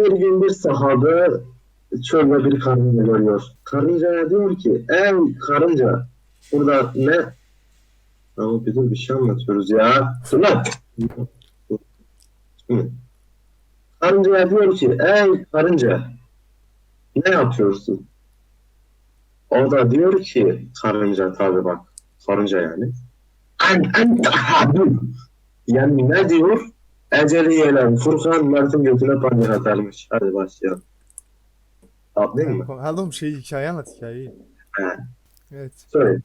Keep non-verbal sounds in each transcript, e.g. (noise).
Bir gün bir sahabe çölde bir karınca görüyor. Karıncaya diyor ki ey karınca burada ne? Ama dur bir şey anlatıyoruz ya. Dur lan. Şimdi, Karıncaya diyor ki ey karınca ne yapıyorsun? O da diyor ki karınca tabi bak karınca yani. An an tahabüm. Yani ne diyor? Eceli gelen Furkan Mert'in götüne panik atarmış. Hadi başlayalım. Atlayayım mı? Hadi oğlum şey hikaye anlat hikayeyi. He. Evet. Sorry.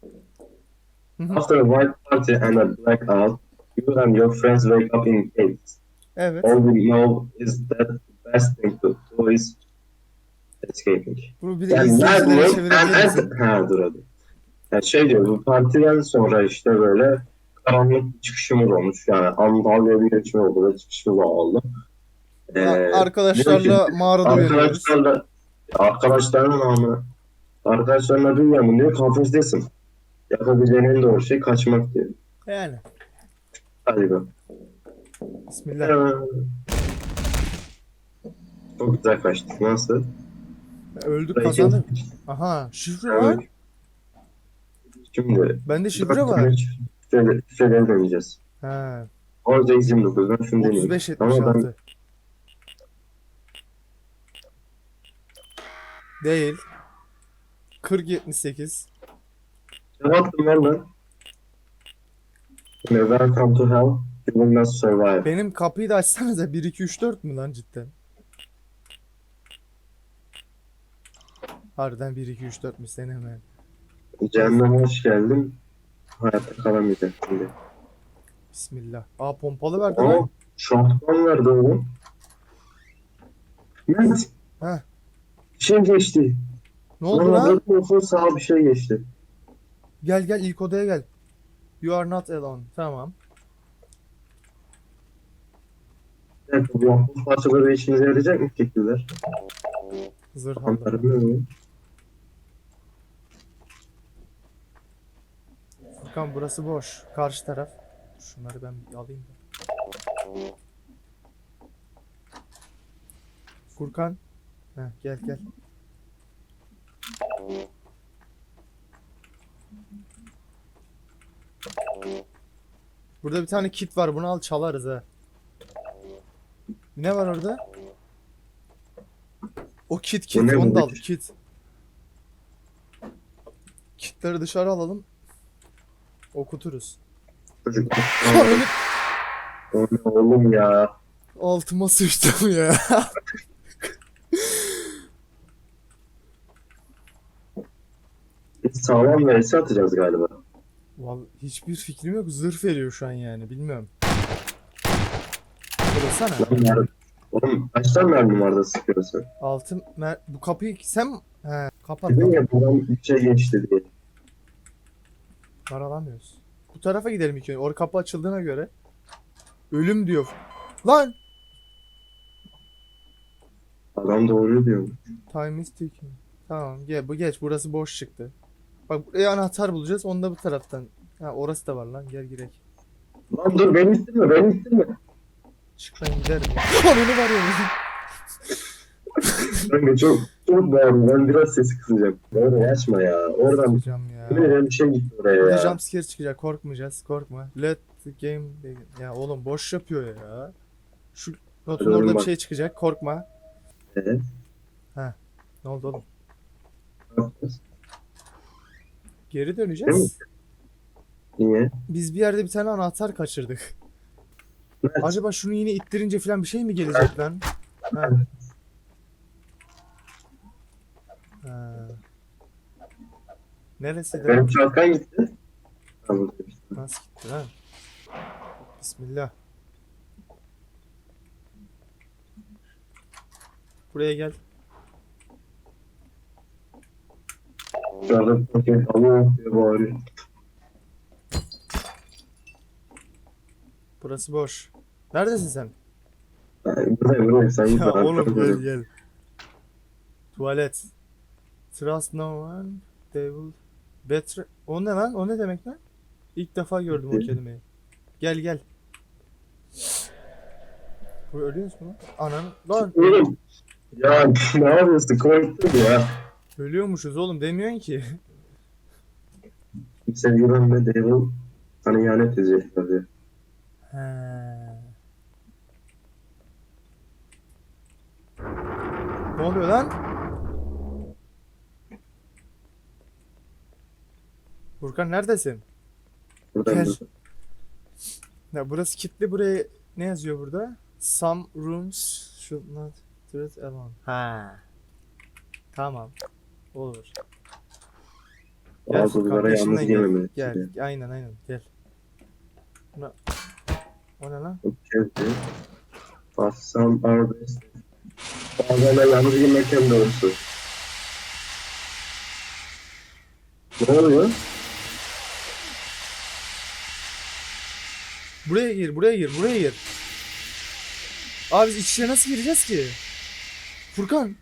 After a white party and a blackout, you and your friends wake up in caves. Evet. All we know is that the best thing to do is escaping. Bunu bir de Yani nerede? misin? Ha dur hadi. Yani şey diyor bu partiden sonra işte böyle karanlık bir çıkışımız olmuş. Yani Antalya bir geçme oldu ve çıkışımız oldu. Ee, Arkadaşlarla mağarada uyanıyoruz. arkadaşlarla arkadaşlarla ama arkadaşlarla duyuyorum diyor kafestesin. Yapabileceğin en doğru şey kaçmak diyor. Yani. Hadi be. Bismillah. Ee, Çok güzel kaçtık. Nasıl? Öldük kazandık. Aha şifre var. Şimdi Bende şifre var. Şöyle, şöyle deneyeceğiz. Ha. 18-29 ben şunu deneyeyim. 35 Ama ben 76. Değil. 40 78. ne yaptım lan? Şimdi Welcome to hell. You will not survive. Benim kapıyı da açsanıza 1 2 3 4 mü lan cidden? Harbiden 1 2 3 4 mü sen hemen? Cehenneme hoş geldin. Hayatta kalamayacak şimdi. Bismillah. Aa pompalı verdi Ama lan. şampiyon verdi oğlum. Mert. Heh. Bir şey geçti. Ne oldu Bana lan? bakıyorsun sağa bir şey geçti. Gel gel ilk odaya gel. You are not alone. Tamam. Evet, bu parçaları işinize yarayacak mı teklifler? Zırh aldım. Furkan burası boş. Karşı taraf. Şunları ben bir alayım da. Furkan. Heh, gel gel. Burada bir tane kit var. Bunu al çalarız ha. Ne var orada? O kit kit. ne Onu da bu? al. Kit. Kitleri dışarı alalım. Okuturuz. Çocuk. (laughs) Oğlum ya. Altıma sıçtım ya. Biz sağlam vs atacağız galiba. Vallahi hiçbir fikrim yok. Zırh veriyor şu an yani. Bilmiyorum. Lan mer- Oğlum kaç tane mermi vardı sıkıyorsun? Altın mer bu kapıyı sen he kapat. Dedin ya buradan bir şey geçti diye. Alamıyoruz. Bu tarafa gidelim ilk önce. Orada kapı açıldığına göre. Ölüm diyor. Lan! Adam doğru diyor. Time is ticking. Tamam gel bu geç burası boş çıktı. Bak buraya anahtar bulacağız onu da bu taraftan. Ha orası da var lan gel girek. Lan dur beni istirme beni istirme. Çık ben giderim ya. Ananı var ya. Ben de çok çok bağırdım. Ben biraz sesi kısacağım. Orayı açma ya. Oradan Sıkacağım ya. bir bir şey gitti oraya Burada ya. jumpscare çıkacak korkmayacağız korkma. Let the game begin. Ya oğlum boş yapıyor ya. Şu notun Hadi oğlum orada bir bak. şey çıkacak korkma. Evet. Ne oldu oğlum? Geri Değil döneceğiz. Niye? Biz bir yerde bir tane anahtar kaçırdık. Evet. Acaba şunu yine ittirince falan bir şey mi gelecek lan? Ha. Ha. Neresi Benim şapkan gitti. Nasıl gitti lan? Bismillah. Buraya gel. Dışarıda paket Allah diye bağırıyor. Burası boş. Neredesin sen? Buradayım buradayım sen git. Ya oğlum gel gel. Tuvalet. Trust no one. They will betray... O ne lan? O ne demek lan? İlk defa gördüm o kelimeyi. Gel gel. Bu ölüyoruz mu lan? Ananı... Lan! Oğlum Ya ne yapıyorsun? Korktum ya. Ölüyormuşuz oğlum demiyorsun ki. Kimse güvenme Devil sana ihanet edecekler diye. He. Ne oluyor lan? Furkan neredesin? Buradan Gel. Ya burası kilitli buraya ne yazıyor burada? Some rooms should not treat alone. Ha. Tamam. Olur. Gel Bazı Furkan peşinden yalnız gel. girmemeli. Gel. Aynen aynen gel. Buna... O ne lan? Kevdi. Bassam arbest. Bazen de yalnız girmek en doğrusu. Ne oluyor? Buraya gir, buraya gir, buraya gir. Abi biz iç içe nasıl gireceğiz ki? Furkan.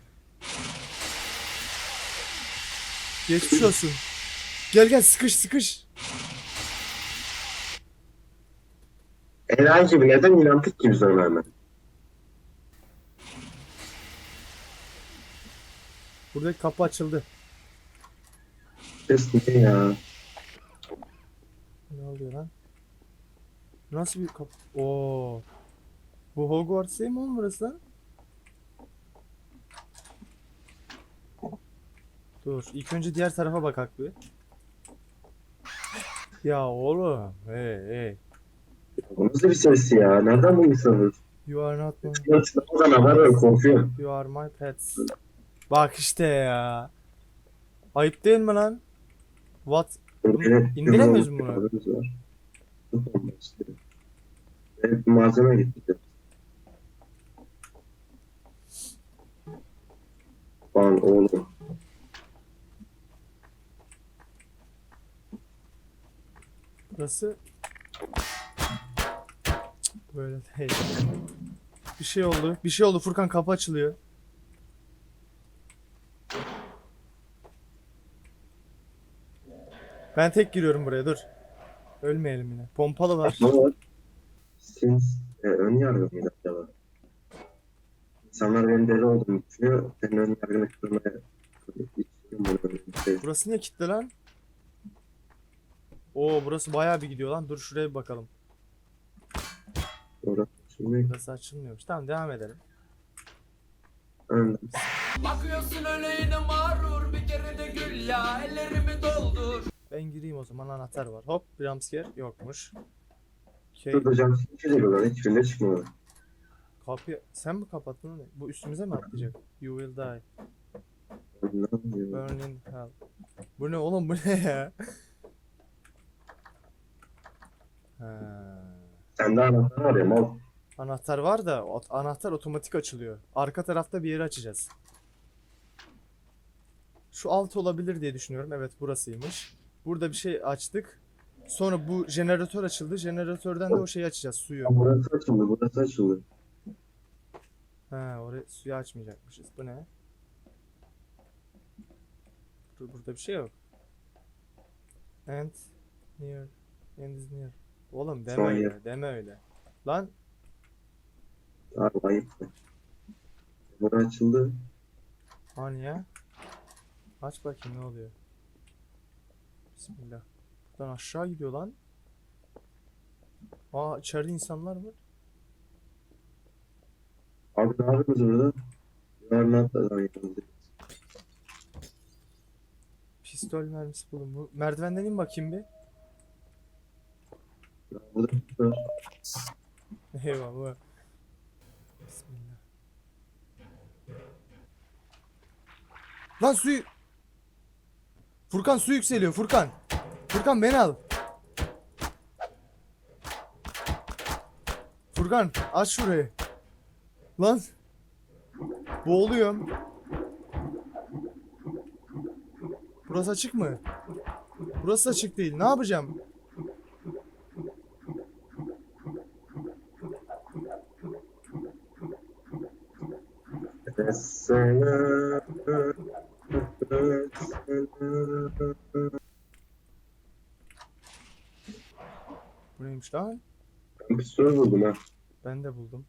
Geçmiş olsun. Gel gel sıkış sıkış. Enayi gibi neden inandık ki biz ona hemen? Buradaki kapı açıldı. Ses ne ya? Ne oluyor lan? Nasıl bir kapı? Oo. Bu Hogwarts değil mi oğlum burası lan? Dur. ilk önce diğer tarafa bakak bir. Ya oğlum. Hey hey. Bu nasıl bir ses ya? Nereden bulmuşsunuz? You are not my... Çıkmadan haber ver korkuyorum. You are my pets. Bak işte ya. Ayıp değil mi lan? What? İndiremiyoruz mu bunu? Hep malzeme gitti. Lan oğlum. Burası böyle değil. Bir şey oldu. Bir şey oldu. Furkan kapı açılıyor. Ben tek giriyorum buraya dur. Ölmeyelim yine. Pompalı var. Ne var? Siz e, ön yargı mıydı acaba? İnsanlar benim deli olduğumu düşünüyor. Senin ön yargını kırmaya Burası niye kilitli lan? Oo burası bayağı bir gidiyor lan. Dur şuraya bir bakalım. orası şimdi Burası açılmıyormuş. Tamam devam edelim. önden. Bakıyorsun öyle yine mağrur bir kere de gül ya ellerimi doldur Ben gireyim o zaman anahtar var. Hop jumpscare yokmuş. Şey, Şurada cam sıkıcı diyorlar. Hiçbirine çıkmıyor. kapıyı sen mi kapattın onu? Bu üstümüze mi atlayacak? You will die. Burn in hell. Bu ne oğlum bu ne ya? Ha. Sende anahtar var ya mal. Anahtar var da o- anahtar otomatik açılıyor. Arka tarafta bir yeri açacağız. Şu alt olabilir diye düşünüyorum. Evet burasıymış. Burada bir şey açtık. Sonra bu jeneratör açıldı. Jeneratörden de o şeyi açacağız suyu. Burası açıldı. Burası açıldı. Ha oraya suyu açmayacakmışız. Bu ne? Bur- Burada bir şey yok. And near. And is near. Oğlum deme Son öyle. Deme öyle. Lan Abi ayıp. Burası açıldı. hani ya? Aç bakayım ne oluyor. Bismillah. Buradan aşağı gidiyor lan. Aa içeride insanlar var. Abi ne yapıyorsunuz burada? Yarın atladan yanımızda. Pistol mermisi bulun. Bu merdivenden in bakayım bir. Burada bir var. Eyvallah. Bismillah. Lan su Furkan su yükseliyor Furkan. Furkan beni al. Furkan aç şurayı. Lan. Boğuluyorum. Burası açık mı? Burası açık değil. Ne yapacağım? Sana Bu neymiş lan? Ben pistol buldum ha. Ben de buldum.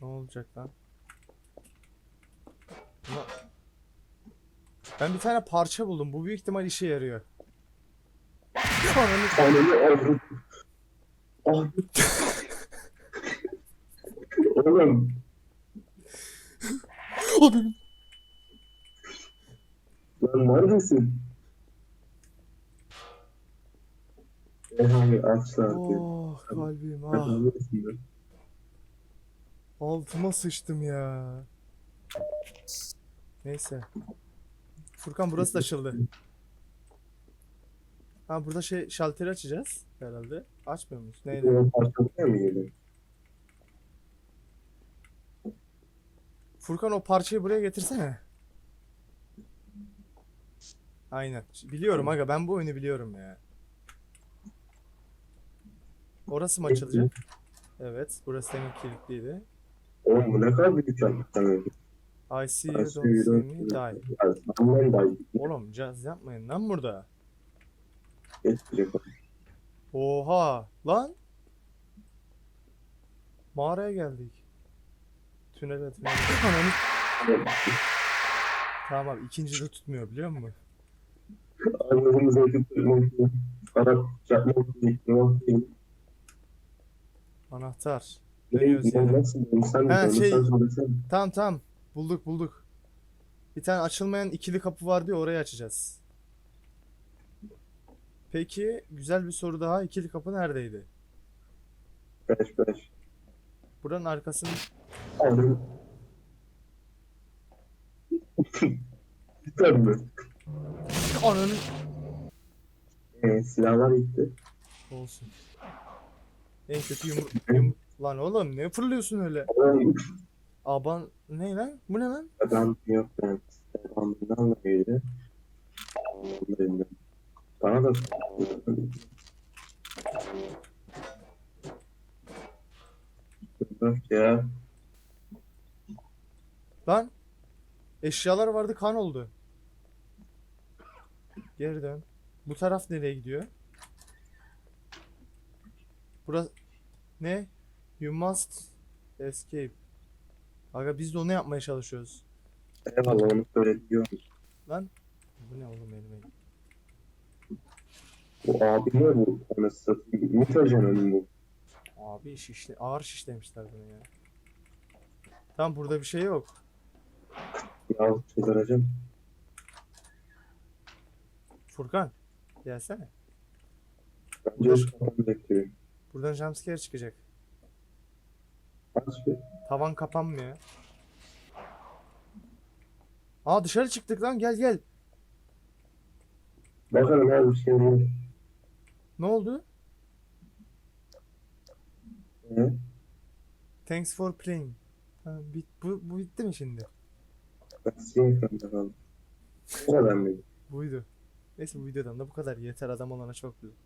Ne olacak lan? Buna- Ben bir tane parça buldum. Bu büyük ihtimal işe yarıyor. Ananı Ananı avradım. Ah. Oğlum. Ananı- Lan neredesin? Lan. Oh kalbim ah. neredesin lan? Altıma sıçtım ya. Neyse. Furkan burası da açıldı. Ha burada şey şalteri açacağız herhalde. Açmıyor muyuz? Geliyor? Furkan o parçayı buraya getirsene. Aynen. Biliyorum aga ben bu oyunu biliyorum ya. Orası mı açılacak? Evet. Burası demin kilitliydi. Oğlum bu ne kadar büyük yapmışlar. I see you don't see me die. Oğlum caz yapmayın lan burada. Oha lan. Mağaraya geldik. Tünele. Ananı- Tamam abi ikinci de tutmuyor biliyor musun? Anladığımız tutmak için. Para yapmak için. Anahtar. Dönüyoruz ne, yine. nasıl? Sen Ha, şey- sen söylesene. Tamam tamam. Bulduk bulduk. Bir tane açılmayan ikili kapı vardı ya orayı açacağız. Peki güzel bir soru daha. İkili kapı neredeydi? Beş beş. Buranın arkasının Aldım. Biter mi? ananı Ee, silahlar gitti. olsun. En kötü yumru yum lan oğlum ne fırlıyorsun öyle? Aban ne lan? Bu ne lan? adam yok ben. Bundan neydi? Bilmiyorum. Bana da ya. Lan eşyalar vardı kan oldu. Geri dön. Bu taraf nereye gidiyor? Burası ne? You must escape. Aga biz de onu yapmaya çalışıyoruz. Eyvallah onu söylediyor. Lan bu ne oğlum elime? Bu abi ne bu? Satayım. Mutajen önüm bu. Abi şişle ağır şişlemişler bunu ya. Tam burada bir şey yok. Ya çıldıracağım. Furkan gelsene. Bence şu kapanı bekliyorum. Buradan jumpscare çıkacak. Tavan kapanmıyor. Aa dışarı çıktık lan gel gel. Bakalım her bir şey var. Ne oldu? Ne? Thanks for playing. Ha, bit, bu, bu bitti mi şimdi? Ben. O kadar mıydı? Buydu. Neyse bu videodan da bu kadar. Yeter adam olana çok güzel.